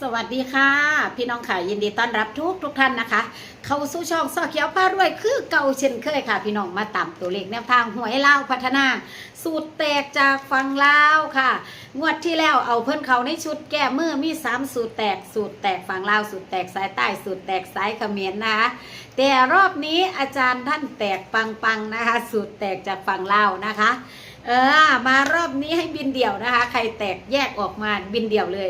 สวัสดีค่ะ พี่น้องค่ะยินดีต้อนรับทุกทุกท่านนะคะ เข้าสู่ช่องซอเขียวพารวยคือเก่าเช่นเคยค่ะ พี่น้องมาตามตัวเลขแนวทางหวยเล่าพัฒนา สูตรแตกจากฟังเล่าค่ะ งวดที่แล้วเอาเพิ่อนเขาในชุดแก้มือมีสามสูตรแตกสูตรแตกฝั่งลาสูตรแตกสายใต้สูตรแตกสายเขมรนะคะแต่รอบนี้อาจารย์ท่านแตกปังๆนะคะ สูตรแตกจากฝั่งลานะคะ เออมารอบนี้ให้บินเดี่ยวนะคะ ใครแตกแยกออกมาบินเดี่ยวเลย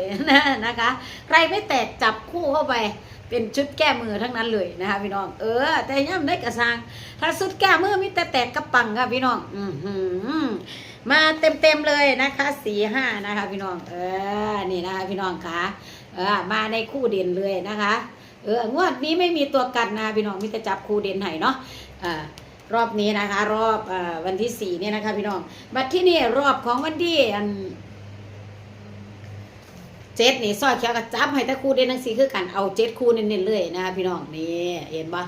นะคะ ใครไม่แตกจับคู่เข้าไปเป็นชุดแก้มือทั้งนั้นเลยนะคะพี่น้อง เออ แต่ย่ำได้กระซังถ้าชุดแก้มือมีแต่แตกกระปังค่ะพี่น้อง อือหือมาเต็มเต็มๆเลยนะคะสี่ห้านะคะพี่น้อง เออ นี่นะคะพี่น้องคะเออ มาในคู่เด่นเลยนะคะ เออ งวดนี้ไม่มีตัวกันนะพี่น้องมีแต่จับคู่เด่นให้เนาะอ่า รอบนี้นะคะ รอบอวันที่สี่เนี่ยนะคะ พี่น้องบัดที่นี่รอบของวันที่อันเจ็ดนี่ซอยเขียวกับจับให้ต่คู่เด่นทั้งสี่คือกันเอาเจ็ดคู่เน้นๆเลยนะคะพี่น้องนี่เห็นปะ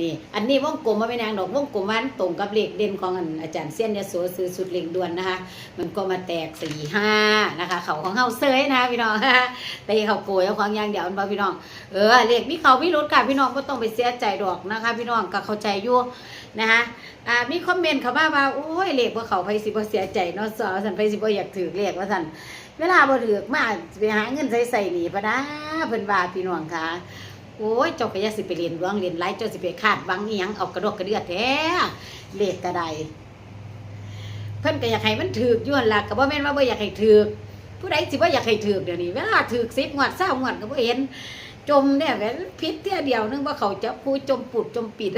นี่อันนี้วงกลมมาเป็นนางดอกวงกลมมันตรงกับเลขเด่นของอันอาจารย์เส้นยโสซื้อสุดเล่งด่วนนะคะ มันก็มาแตกสี่ห้านะคะ เขาของเฮาเซยนะคะพี่น้องตีเขาโกยเอาของยางเดียวมันบ่พี่น้องเออเลขมีเขามีรถค่ะพี่น้องก็ต้องไปเสียใจดอกนะคะ พี่น้องก็เข้าใจอยู่ นะคะอ่ามีคอมเมนต์เขามาว่าโอ้ยเลขว่าเขาไปสิบ่เสียใจเนาะสอสันไปสิบ่อยากถือเลขว่าสันเวลาบ่ถือมาไปหาเงินใส่ใส่หนีพะนะเพิ่นว่าพี่น้องค่ะโอ้ยเจ้าก็อย่าสิไปเรียนดวงเรียนไรเจ้าสิไปคาดหวังอีหยังเอากระดกกระเดือดแท้เลขกระไดเพิ่นก็อยากให้มันถือกอยู่หั่นล่ะก็บ่แม่นว่าบ่อยากให้ถือกผู้ใดสิบ่อยากให้ถือกเดี๋ยวนี้เวลาถือก10งวด20งวดก็บ่เห็น จมเนี่ยแหวนพิษเที่ยเดียวนึงว่าเขาจะพูดจมปุดจมปิด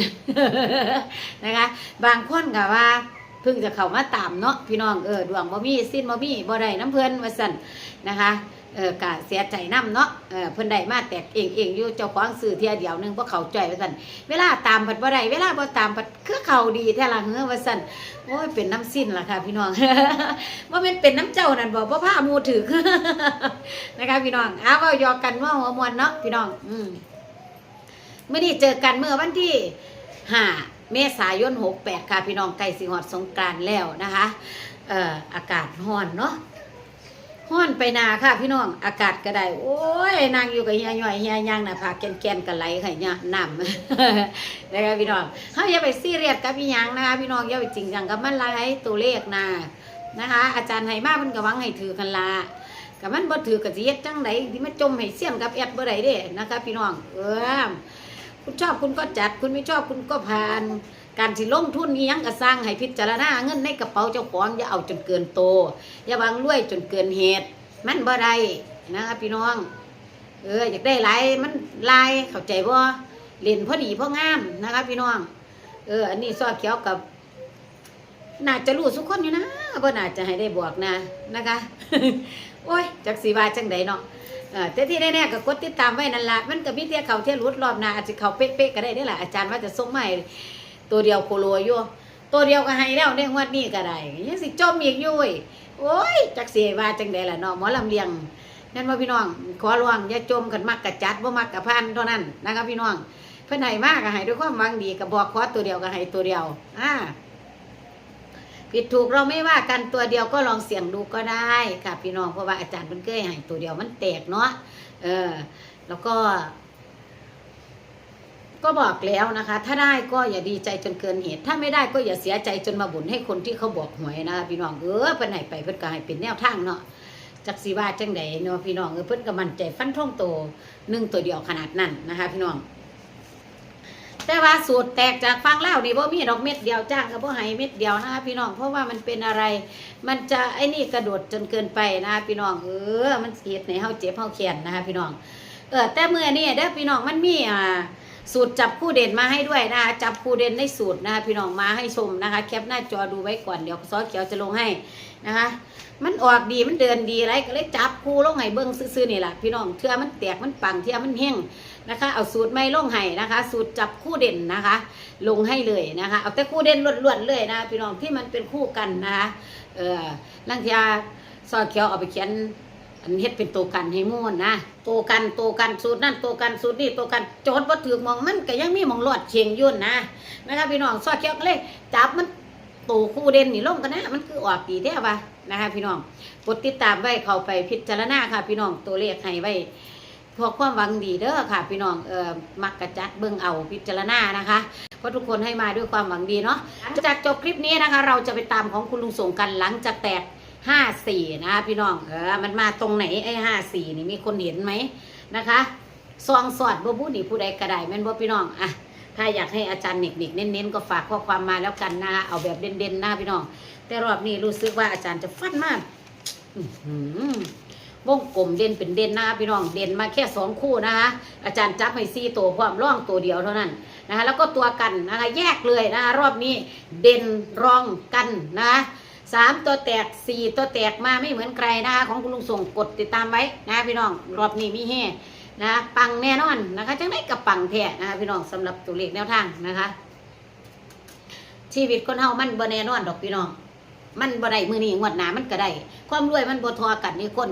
นะคะ บางคนก็ว่า เพิ่งจะเข้ามาตามเนาะพี่น้องเออดวงบ่มีสิ้นบ่มีบ่ได้น้ำเพิ่นว่าซั่นนะคะเออกะเสียใจน้ำเนาะเออเพิ่นได้มาแตกเองเองอยู่เจ้าของซื้อเที่ยเดียวนึงบ่เขาใจว่าซั่นเวลาตามผัดบ่ได้เวลาบ่ตามผัดคือเขาดีแท้ละเฮือว่าซั่นโอ้ยเป็นน้ำสิ้นล่ะค่ะ พี่น้องว่าเป็นเป็นน้ำเจ้านั่นบอกว่าผ้ามูถือนะคะพี่น้องเอาก็ยอกกันว่าหัวมวนเนาะพี่น้อง อืมเมื่อนี้เจอกันเมื่อวันที่ห้า เมษายนหกแปดค่ะ พี่น้องใกล้สิหอดสงกรานแล้วนะคะเอ่ออากาศร้อนเนาะร้อนไปนาค่ะ พี่น้องอากาศก็ได้โอ้ยนางอยู่กับเฮียย่อยเฮียย่างนะพาแกนแกนกันไหลไข่เนี่ยน้ำนะคะพี่น้องเขาอย่าไปซีเรียสกับพี่ยังนะคะพี่น้องอย่าไปจริงจังกับมันหลายตัวเลขนะนะคะ อาจารย์ให้มาเพิ่นก็หวังให้ถือกันละกับมันบ่ถือกับสิเฮ็ดจังไดที่มาจมให้เสี่ยงกับแอดบ่ได้เด้นะคะ พี่น้องเออ คุณชอบคุณก็จัด คุณไม่ชอบคุณก็ผ่าน การสิลงทุนนี้ยังก็สร้างให้พิจารณาเงินในกระเป๋าเจ้าของอย่าเอาจนเกินโต อย่าวางรวยจนเกินเหตุ มันบ่ได้นะคะพี่น้อง เอออยากได้หลายมันลายเข้าใจบ่เล่นพอดีพองามนะคะพี่น้อง เออ อันนี้ซอเขียวกับน่าจะรู้สุกคนอยู่นะบ่น่าจะให้ได้บอกนะนะคะ โอ้ยจักสีว่าจังใดเนาะ เออแต่ที่แน่ๆก็กดติดตามไว้นั่นละมันก็มีเที่ยเขาเที่ยรุดรอบหน้าอาจจะเขาเป๊ะๆก็ได้ได้อล่ะอาจารย์ว่าจะส่งมาให้ตัวเดียวโคโลอยู่ตัวเดียวก็ให้แล้วในงวดนี้ก็ได้ยังสิจมอีกอยู่เว้ยโอ้ยจักเสียว่าจังใดล่ะเนาะหมอลำเลียงนั่นว่าพี่น้องขอร้องอย่าจมกันมักกะจัดบ่มักกะพันเท่านั้นนะครับพี่น้องเพิ่นให้มากก็ให้ด้วยความหวังดีก็บอกขอตัวเดียวก็ให้ตัวเดียวอ่า ผิดถูกเราไม่ว่ากันตัวเดียวก็ลองเสี่ยงดูก็ได้ค่ะพี่น้องเพราะว่าอาจารย์เพิ่นเคยให้ตัวเดียวมันแตกเนาะเออ แล้วก็ ก็บอกแล้วนะคะ ถ้าได้ก็อย่าดีใจจนเกินเหตุ ถ้าไม่ได้ก็อย่าเสียใจจนมาบ่นให้คนที่เขาบอกหวยนะคะพี่น้องเออเพิ่นให้ไปเพิ่อนก็ให้เป็นแนวทางเนาะจักสีว่าจังใดเนาะพี่น้องเออเพิ่อนก็มั่นใจฟันท่องโตหนึ่งตัวเดียวขนาดนั้นนะคะ พี่น้อง แต่ว่าสูตรแตกจากฟังเล่านี่บ่มีดอกเม็ดเดียวจ้างก็บ่ให้เม็ดเดียวนะคะพี่น้องเพราะว่ามันเป็นอะไร มันจะไอ้นี่กระโดดจนเกินไปนะคะพี่น้องเออมันเฮ็ดให้เฮาเจ็บเฮาแค้นนะคะพี่น้องเออแต่เมื่อนี้เด้อพี่น้องมันมีอ่าสูตรจับคู่เด่นมาให้ด้วยนะคะจับคู่เด่นในสูตรนะคะพี่น้องมาให้ชมนะคะ แคปหน้าจอดูไว้ก่อนเดี๋ยวซอสเขียวจะลงให้นะคะ มันออกดีมันเดินดีไรก็เลยจับคู่ลงให้เบิ้งซื่อๆนี่แหละพี่น้องเทื่อมันแตกมันปังเทื่อมันเฮง นะคะ เอาสูตรไม่ลงให้นะคะ สูตรจับคู่เด่นนะคะ ลงให้เลยนะคะ เอาแต่คู่เด่นล้วนๆเลยนะพี่น้องที่มันเป็นคู่กันนะคะเออลังเทียซอเขียวเอาไปเขียนอันเฮ็ดเป็นตัวกันให้ม่วนนะตัวกันตัวกันสูตรนั่นตัวกันสูตรนี่ตัวกันโจทย์บ่ถือมองมันก็ยังมีมองหลอดเชียงยุ่นนะนะคะพี่น้องซอเขียวก็เลยจับมันตัวคู่เด่นนี่ลงกันนะมันคือออกดีแท้ปะนะคะพี่น้องกดติดตามไว้เข้าไปพิจารณาค่ะ พี่น้องตัวเลขให้ไว้ พวกความหวังดีเด้อค่ะ พี่น้องเออมักกระจัดเบิ่งเอาพิจารณานะคะเพราะทุกคนให้มาด้วยความหวังดีเนาะจากจบคลิปนี้นะคะ เราจะไปตามของคุณลุงส่งกันหลังจากแตกห้าสี่นะคะพี่น้องเออมันมาตรงไหนไอ้ห้าสี่นี่มีคนเห็นไหมนะคะซองสอดบ่บูนี่ผู้ใดกระไดแม่นบ่พี่น้องอะถ้าอยากให้อาจารย์หนิกๆเน้นๆก็ฝากข้อความมาแล้วกันนะคะเอาแบบเด่นๆหนะพี่น้อง แต่รอบนี้รู้สึกว่าอาจารย์จะฟันมากอือ วงกลมเด่นเป็นเด่นนะคะพี่น้องเด่นมาแค่สองคู่นะคะอาจารย์จับให้ซี่ตัวความร่องตัวเดียวเท่านั้นนะคะแล้วก็ตัวกันนะคะแยกเลยนะคะรอบนี้เด่นรองกันนะคะสามตัวแตกสี่ตัวแตกมาไม่เหมือนใครนะคะของคุณลุงส่งกดติดตามไว้นะพี่น้องรอบนี้มีเฮนะปังแน่นอนนะคะจังได้กับปังแท้นะคะพี่น้องสำหรับตัวเลขแนวทางนะคะ ชีวิตคนเฮามันบ่แน่นอนดอกพี่น้อง มันบ่ได้มือนี้งวดหนามันก็ได้ ความรวยมันบ่ทอกันนี่คน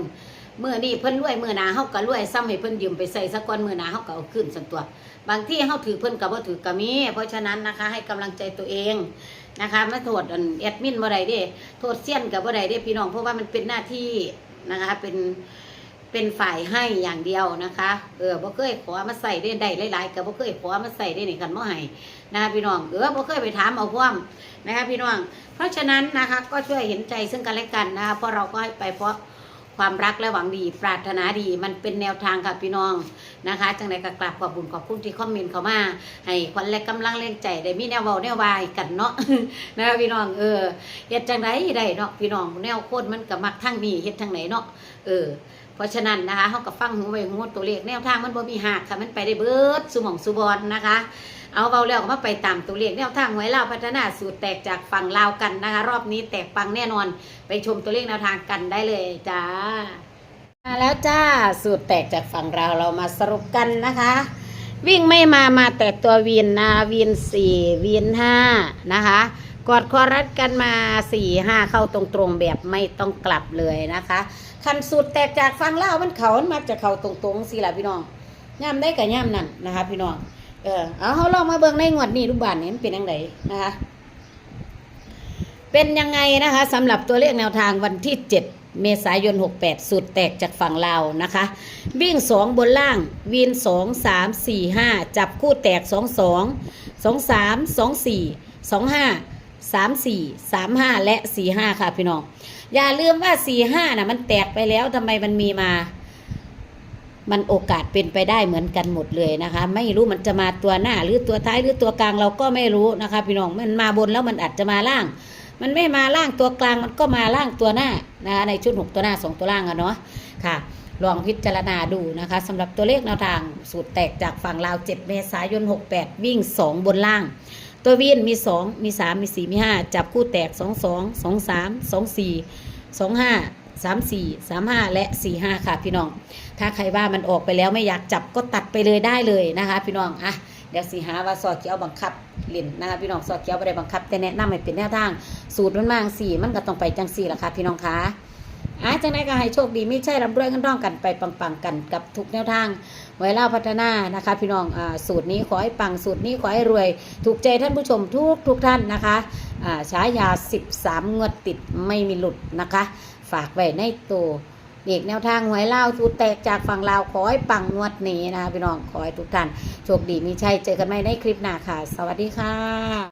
มื่อนี้เพิ่นรวยมื่อนาเฮาก็รวยซ้ำให้เพิ่นยืมไปใส่สักก้อนมื่อนาเฮาก็เอาขึ้นสันตัว บางที่เฮาถือเพิ่นก็บ่ถือก็มี เพราะฉะนั้นนะคะ ให้กำลังใจตัวเองนะคะไม่โทษอนแอดมินบ่ได้เด้โทษเซียนก็บ่ได้เด้พี่น้องเพราะว่ามันเป็นหน้าที่นะคะ เป็นเป็นฝ่ายให้อย่างเดียวนะคะเออบ่เคยขอมาใส่ได้ได้หลายๆก็บ่เคยขอมาใส่ได้นี่กันบ่ให้นะคะพี่น้องเออบ่เคยไปถามเอาพร้อมนะคะพี่น้องเพราะฉะนั้นนะคะ ก็ช่วยเห็นใจซึ่งกันและกันนะคะเพราะเราก็ให้ไปเพราะ ความรักและหวังดี ปรารถนาดี มันเป็นแนวทางค่ะพี่น้องนะคะ จังใดก็กราบขอบคุญขอบคุณที่คอมเมนต์เข้ามา ให้ควันและกำลังแรงใจได้มีแนวเว้าแนววายกันเนาะนะคะพี่น้องเออเฮ็ดจังไดได้เนาะพี่น้องแนวโคตรมันก็มักทั้งนี้เฮ็ดทางไหนเนาะเออเพราะฉะนั้นนะคะเฮาก็ฟังหูไว้หูตัวเลขแนวทางมันบ่มีหักค่ะมันไปได้เบิดสุหม่องสุบอนนะคะ เอาเบาแล้วก็มาไปตามตัวเลขแนวทางหวยลาวพัฒนาสูตรแตกจากฝั่งลาวกันนะคะ รอบนี้แตกปังแน่นอน ไปชมตัวเลขแนวทางกันได้เลยจ้ามาแล้วจ้าสูตรแตกจากฝั่งเราวเรามาสรุปกันนะคะ วิ่งไม่มามาแต่ตัววีนนะวีนสี่วีนห้านะคะกอดคอรัดกันมาสี่ห้าเข้าตรงๆแบบไม่ต้องกลับเลยนะคะคันสูตรแตกจากฟังเล่าวมันเขามันมักจะเขาตรงๆสิล่ะพี่น้องย่ำได้กับย่ำนั่นนะคะ พี่น้อง เออเอาเขาลองมาเบิ่งในงวดนี้รูปบานนี้มันเป็นยังไงนะคะ เป็นยังไงนะคะสำหรับตัวเลขแนวทางวันที่7เมษายน 68 สูตรแตกจากฝั่งลาวนะคะ วิ่ง 2 บนล่าง วีน 2 3 4 5 จับคู่แตก 2 2 2 3 2 4 2 5 3 4 3 5 และ 4 5 ค่ะพี่น้อง อย่าลืมว่า 4 5น่ะมันแตกไปแล้วทำไมมันมีมา มันโอกาสเป็นไปได้เหมือนกันหมดเลยนะคะ ไม่รู้มันจะมาตัวหน้าหรือตัวท้ายหรือตัวกลางเราก็ไม่รู้นะคะ พี่น้องมันมาบนแล้วมันอาจจะมาล่าง มันไม่มาล่างตัวกลางมันก็มาล่างตัวหน้านะคะในชุดหกตัวหน้าสองตัวล่างอะเนาะค่ะลองพิจารณาดูนะคะสำหรับตัวเลขแนวทางสูตรแตกจากฝั่งลาว 7 เมษายน 68 วิ่ง 2 บนล่าง ตัววินมี 2 มี 3 มี 4 มี 5 จับคู่แตก 2 2 2 3 2 4 2 5 3 4 3 5และ4 5ค่ะพี่น้อง ถ้าใครว่ามันออกไปแล้วไม่อยากจับก็ตัดไปเลยได้เลยนะคะ พี่น้องอะเดี๋ยวสีหาว่าซอเขียวบังคับเล่นนะคะพี่น้องซอเขียวไม่ได้บังคับ แต่แนะนำให้เป็นแนวทาง สูตรมันมางสี่มันก็ต้องไปจังสี่ละค่ะพี่น้องคะอะจังไดก็ให้โชคดีไม่ใช่รำรวยกันร่องกันไปปังๆกันกับทุกแนวทาง ไว้เล่าพัฒนานะคะ พี่น้องอ่าสูตรนี้ขอให้ปังสูตรนี้ขอให้รวย ถูกใจท่านผู้ชมทุกทุกท่านนะคะอ่าฉายา 13 งวดติดไม่มีหลุดนะคะ ฝากไว้ในตัวเด็กแนวทางหวยเล่าสูตรแตกจากฝั่งลาวขอให้ปังงวดนี้นะคะพี่น้องขอให้ทุกท่านโชคดีมีชัยเจอกันใหม่ในคลิปหน้าค่ะ สวัสดีค่ะ